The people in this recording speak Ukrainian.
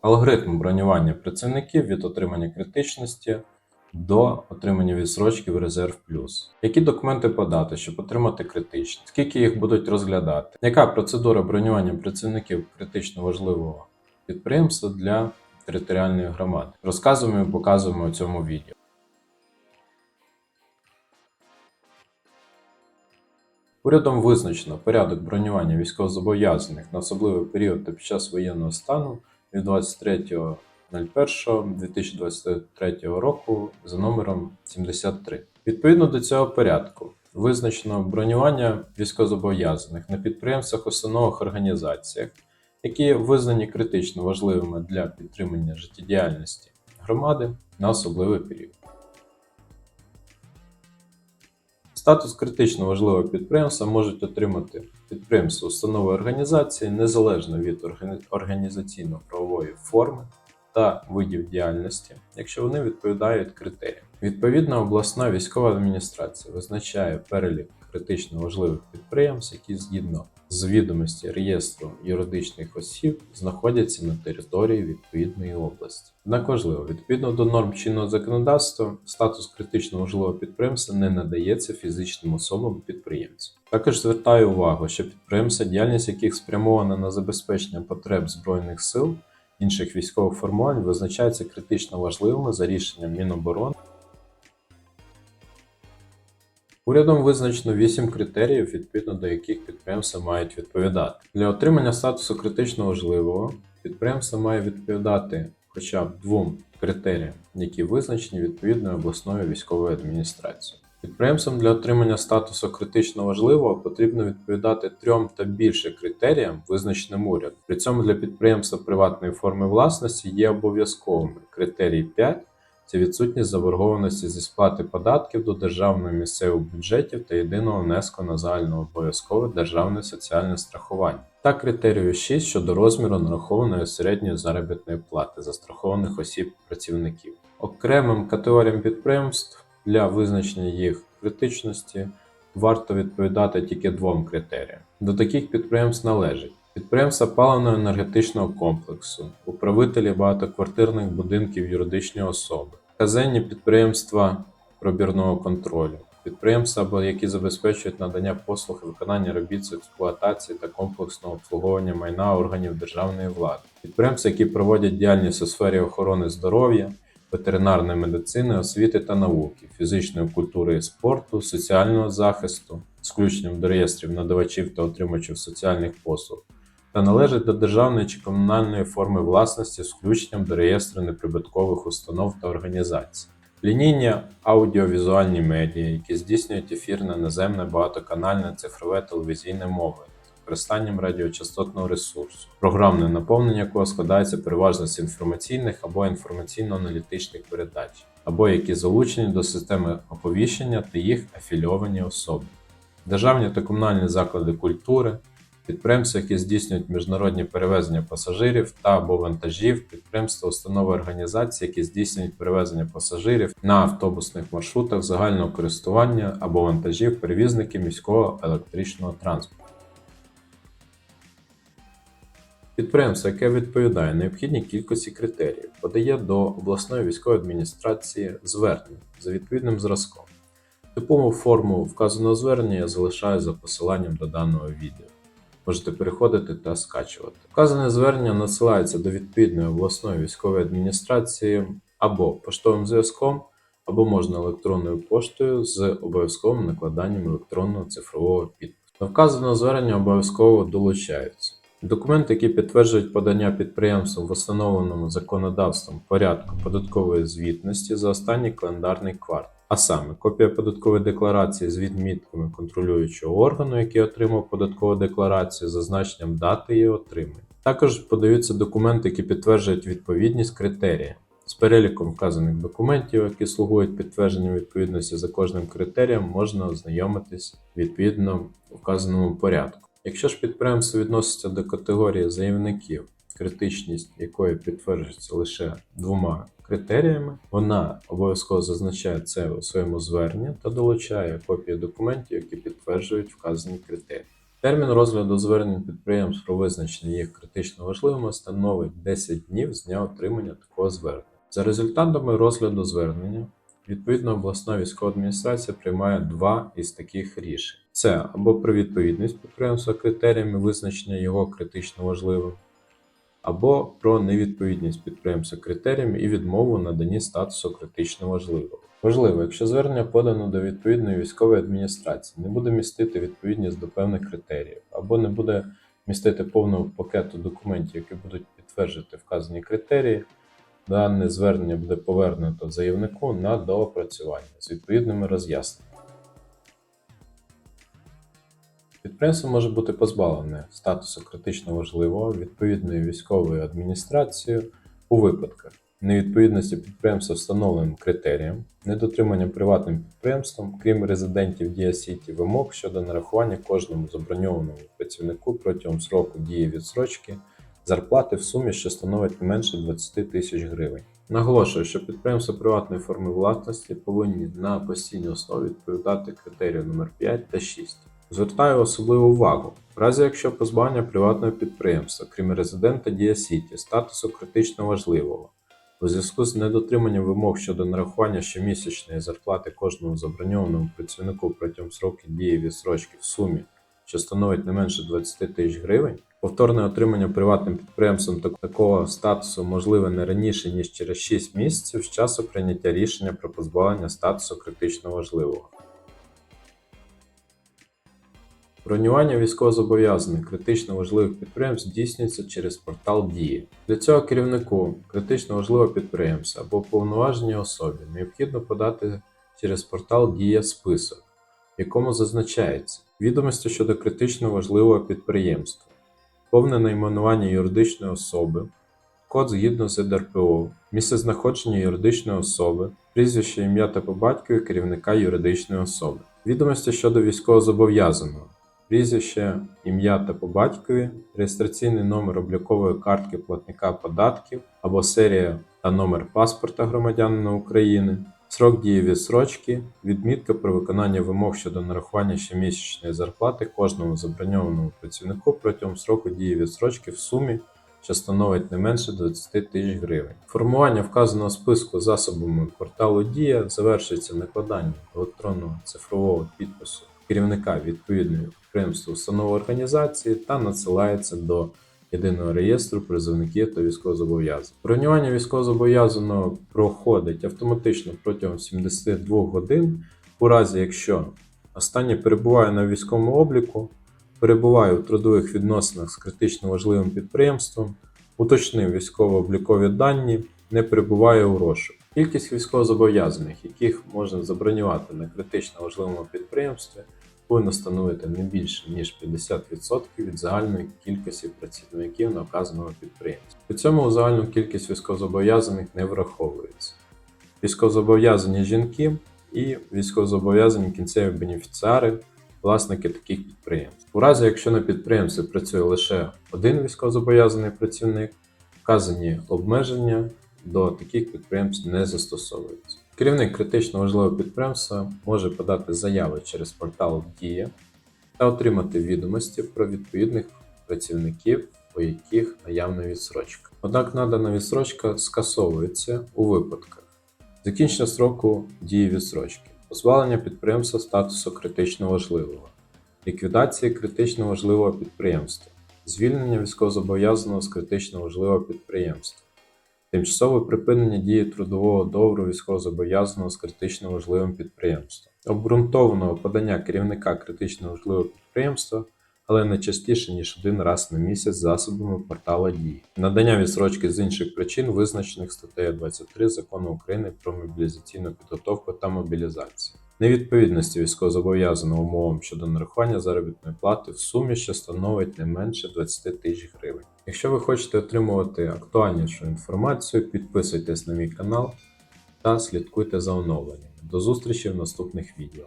Алгоритм бронювання працівників від отримання критичності до отримання відсрочки в резерв плюс. Які документи подати, щоб отримати критичність? Скільки їх будуть розглядати? Яка процедура бронювання працівників критично важливого підприємства для територіальної громади? Розказуємо і показуємо у цьому відео. Урядом визначено порядок бронювання військовозобов'язаних на особливий період та під час воєнного стану від 23.01.2023 року за номером 73. Відповідно до цього порядку визначено бронювання військовозобов'язаних на підприємствах, установах, організаціях, які визнані критично важливими для підтримання життєдіяльності громади на особливий період. Статус критично важливого підприємства можуть отримати підприємства, установи організації незалежно від органі- організаційно-правової форми та видів діяльності, якщо вони відповідають критеріям. Відповідна обласна військова адміністрація визначає перелік критично важливих підприємств, які згідно з відомості реєстру юридичних осіб знаходяться на території відповідної області. Однак важливо, відповідно до норм чинного законодавства, статус критично важливого підприємства не надається фізичним особам підприємцям. Також звертаю увагу, що підприємства, діяльність яких спрямована на забезпечення потреб збройних сил інших військових формувань, визначаються критично важливими за рішенням Міноборони. Урядом визначено 8 критеріїв, відповідно до яких підприємства мають відповідати. Для отримання статусу критично важливого підприємство має відповідати хоча б двом критеріям, які визначені відповідною обласною військовою адміністрацією. Підприємствам для отримання статусу критично важливого потрібно відповідати трьом та більше критеріям, визначеним урядом. При цьому для підприємства приватної форми власності є обов'язковими критерій 5 це відсутність заборгованості зі сплати податків до державного місцевих бюджетів та єдиного внеску на загальнообов'язкове державне соціальне страхування. Та критерію 6 щодо розміру нарахованої середньої заробітної плати застрахованих осіб працівників. Окремим категоріям підприємств для визначення їх критичності варто відповідати тільки двом критеріям. До таких підприємств належить Підприємства паливно-енергетичного комплексу, управителі багатоквартирних будинків юридичні особи, казенні підприємства пробірного контролю, підприємства, які забезпечують надання послуг і виконання робіт з експлуатації та комплексного обслуговування майна органів державної влади, підприємства, які проводять діяльність у сфері охорони здоров'я, ветеринарної медицини, освіти та науки, фізичної культури і спорту, соціального захисту, з включенням до реєстрів надавачів та отримувачів соціальних послуг та належать до державної чи комунальної форми власності з включенням до реєстру неприбуткових установ та організацій. Лінійні аудіовізуальні медіа, які здійснюють ефірне наземне багатоканальне цифрове телевізійне мовлення з використанням радіочастотного ресурсу, програмне наповнення якого складається переважно з інформаційних або інформаційно-аналітичних передач, або які залучені до системи оповіщення та їх афільовані особи, державні та комунальні заклади культури, підприємства, які здійснюють міжнародні перевезення пасажирів та або вантажів, підприємства, установи організації, які здійснюють перевезення пасажирів на автобусних маршрутах загального користування або вантажів, перевізники міського електричного транспорту. Підприємство, яке відповідає необхідній кількості критеріїв, подає до обласної військової адміністрації звернення за відповідним зразком. Типову форму вказаного звернення я залишаю за посиланням до даного відео можете переходити та скачувати. Вказане звернення надсилається до відповідної обласної військової адміністрації або поштовим зв'язком, або можна електронною поштою з обов'язковим накладанням електронного цифрового підпису. До вказаного звернення обов'язково долучаються. Документи, які підтверджують подання підприємством в установленому законодавством порядку податкової звітності за останній календарний квартал. А саме копія податкової декларації з відмітками контролюючого органу, який отримав податкову декларацію, зазначенням дати її отримання. Також подаються документи, які підтверджують відповідність критеріям. З переліком вказаних документів, які слугують підтвердженню відповідності за кожним критерієм, можна ознайомитись відповідно у вказаному порядку. Якщо ж підприємство відноситься до категорії заявників, критичність якої підтверджується лише двома критеріями, вона обов'язково зазначає це у своєму зверненні та долучає копії документів, які підтверджують вказані критерії. Термін розгляду звернень підприємств про визначення їх критично важливими становить 10 днів з дня отримання такого звернення. За результатами розгляду звернення, відповідна обласна військова адміністрація приймає два із таких рішень: це або про відповідність підприємства критеріями визначення його критично важливим, або про невідповідність підприємства критеріям і відмову наданні статусу критично важливого. Важливо, якщо звернення подано до відповідної військової адміністрації, не буде містити відповідність до певних критеріїв, або не буде містити повного пакету документів, які будуть підтверджувати вказані критерії, дане звернення буде повернуто заявнику на доопрацювання з відповідними роз'ясненнями. Підприємство може бути позбавлене статусу критично важливого відповідною військовою адміністрацією у випадках невідповідності підприємства встановленим критеріям, недотримання приватним підприємством, крім резидентів Дія Сіті, вимог щодо нарахування кожному заброньованому працівнику протягом сроку дії відсрочки зарплати в сумі, що становить не менше 20 тисяч гривень. Наголошую, що підприємства приватної форми власності повинні на постійній основі відповідати критерію номер 5 та 6. Звертаю особливу увагу, в разі якщо позбавлення приватного підприємства, крім резидента Дія Сіті, статусу критично важливого, у зв'язку з недотриманням вимог щодо нарахування щомісячної зарплати кожному заброньованому працівнику протягом сроку дії відсрочки в сумі, що становить не менше 20 тисяч гривень, повторне отримання приватним підприємством так- такого статусу можливе не раніше, ніж через 6 місяців з часу прийняття рішення про позбавлення статусу критично важливого. Бронювання військовозобов'язаних критично важливих підприємств здійснюється через портал Дії. Для цього керівнику критично важливого підприємства або повноваженій особі необхідно подати через портал Дія список, в якому зазначається відомості щодо критично важливого підприємства, повне найменування юридичної особи, код згідно з ДРПО, місце знаходження юридичної особи, прізвище, ім'я та по батькові керівника юридичної особи, відомості щодо військовозобов'язаного, прізвище, ім'я та по батькові, реєстраційний номер облікової картки платника податків або серія та номер паспорта громадянина України, срок дії відсрочки, відмітка про виконання вимог щодо нарахування щомісячної зарплати кожному заброньованому працівнику протягом сроку дії відсрочки в сумі що становить не менше 20 тисяч гривень. Формування вказаного списку засобами порталу Дія завершується накладанням електронного цифрового підпису керівника відповідної підприємства установи організації та надсилається до єдиного реєстру призовників та військовозобов'язаних. Бронювання військовозобов'язаного проходить автоматично протягом 72 годин, у разі якщо останнє перебуває на військовому обліку, перебуває у трудових відносинах з критично важливим підприємством, уточнив військово-облікові дані, не перебуває у розшуку. Кількість військовозобов'язаних, яких можна забронювати на критично важливому підприємстві, повинна становити не більше ніж 50% від загальної кількості працівників на вказаного підприємства. При цьому загальну кількість військовозобов'язаних не враховується. Військовозобов'язані жінки і військовозобов'язані кінцеві бенефіціари, власники таких підприємств. У разі, якщо на підприємстві працює лише один військовозобов'язаний працівник, вказані обмеження до таких підприємств не застосовуються. Керівник критично важливого підприємства може подати заяви через портал Дія та отримати відомості про відповідних працівників, у яких наявна відсрочка. Однак надана відсрочка скасовується у випадках закінчення строку дії відсрочки, позбавлення підприємства статусу критично важливого, ліквідації критично важливого підприємства, звільнення військовозобов'язаного з критично важливого підприємства, тимчасове припинення дії трудового договору військовозобов'язаного з критично важливим підприємством, обґрунтованого подання керівника критично важливого підприємства, але не частіше ніж один раз на місяць засобами портала дії, надання відсрочки з інших причин, визначених статтею 23 закону України про мобілізаційну підготовку та мобілізацію. Невідповідності військовозобов'язаного умовам щодо нарахування заробітної плати в сумі, що становить не менше 20 тисяч гривень. Якщо ви хочете отримувати актуальнішу інформацію, підписуйтесь на мій канал та слідкуйте за оновленнями. До зустрічі в наступних відео.